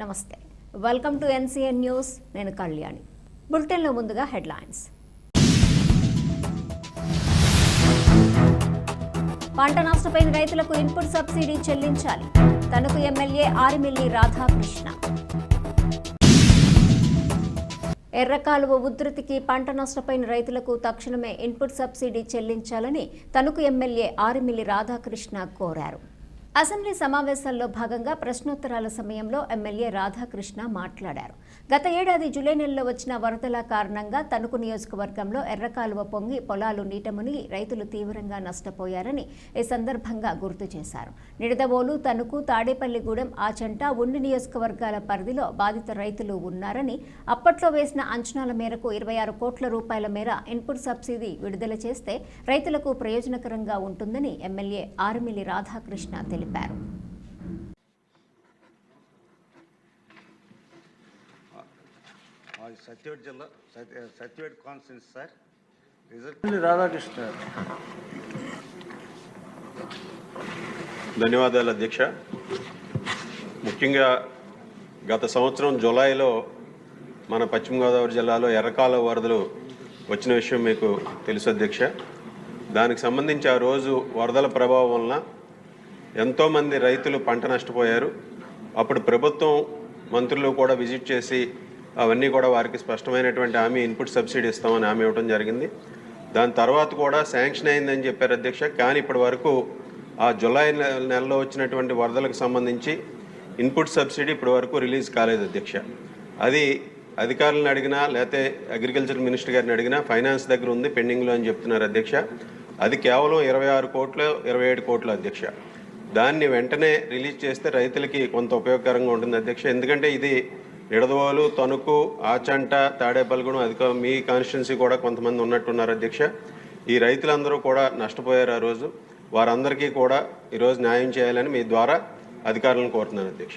నమస్తే. Welcome to NCN news నేను కళ్యాణి. బులెటిన్లో ముందుగా హెడ్లైన్స్ పంట నష్టపోయిన రైతులకు ఇన్పుట్ సబ్సిడీ చెల్లించాలి. తణుకు ఎమ్మెల్యే ఆరిమిల్లి రాధాకృష్ణ. ఎర్రకాలువ ఉధృతికి పంట నష్టపోయిన రైతులకు తక్షణమే ఇన్పుట్ సబ్సిడీ చెల్లించాలని తణుకు ఎమ్మెల్యే ఆరిమిల్లి రాధాకృష్ణ కోరారు. అసెంబ్లీ సమావేశాల్లో భాగంగా ప్రశ్నోత్తరాల సమయంలో ఎమ్మెల్యే రాధాకృష్ణ మాట్లాడారు. గత ఏడాది జూలై నెలలో వచ్చిన వరదల కారణంగా తణుకు నియోజకవర్గంలో ఎర్రకాలువ పొంగి పొలాలు నీట మునిగి రైతులు తీవ్రంగా నష్టపోయారని ఈ సందర్భంగా గుర్తు చేశారు. నిడదవోలు తణుకు తాడేపల్లిగూడెం ఆచంట ఉండి నియోజకవర్గాల పరిధిలో బాధిత రైతులు ఉన్నారని అప్పట్లో వేసిన అంచనాల మేరకు ఇరవై ఆరు కోట్ల రూపాయల మేర ఇన్పుట్ సబ్సిడీ విడుదల చేస్తే రైతులకు ప్రయోజనకరంగా ఉంటుందని ఎమ్మెల్యే ఆర్మిలి రాధాకృష్ణ తెలిపారు. మాది సత్యవేడ్ జిల్లా సత్య సత్యవేడ్ కాన్స్టెన్స్ సార్. రాధాకృష్ణ. ధన్యవాదాలు అధ్యక్ష. ముఖ్యంగా గత సంవత్సరం జూలైలో మన పశ్చిమ గోదావరి జిల్లాలో ఎర్రకాల వరదలు వచ్చిన విషయం మీకు తెలుసు అధ్యక్ష. దానికి సంబంధించి ఆ రోజు వరదల ప్రభావం వలన ఎంతోమంది రైతులు పంట నష్టపోయారు. అప్పుడు ప్రభుత్వం మంత్రులు కూడా విజిట్ చేసి అవన్నీ కూడా వారికి స్పష్టమైనటువంటి హామీ ఇన్పుట్ సబ్సిడీ ఇస్తామని హామీ ఇవ్వడం జరిగింది. దాని తర్వాత కూడా శాంక్షన్ అయిందని చెప్పారు అధ్యక్ష. కానీ ఇప్పటి వరకు ఆ జులై నెలలో వచ్చినటువంటి వరదలకు సంబంధించి ఇన్పుట్ సబ్సిడీ ఇప్పటి వరకు రిలీజ్ కాలేదు అధ్యక్ష. అది అధికారులను అడిగినా లేకపోతే అగ్రికల్చర్ మినిస్టర్ గారిని అడిగినా ఫైనాన్స్ దగ్గర ఉంది పెండింగ్లో అని చెప్తున్నారు అధ్యక్ష. అది కేవలం ఇరవై ఆరు కోట్లు ఇరవై ఏడు కోట్లు అధ్యక్ష. దాన్ని వెంటనే రిలీజ్ చేస్తే రైతులకి కొంత ఉపయోగకరంగా ఉంటుంది అధ్యక్ష. ఎందుకంటే ఇది నిడదవోలు తణుకు ఆచంట తాడేపల్లిగూడెం అధిక మీ కాన్స్టిట్యున్సీ కూడా కొంతమంది ఉన్నట్టున్నారు అధ్యక్ష. ఈ రైతులందరూ కూడా నష్టపోయారు ఆ రోజు. వారందరికీ కూడా ఈరోజు న్యాయం చేయాలని మీ ద్వారా అధికారులను కోరుతున్నాను అధ్యక్ష.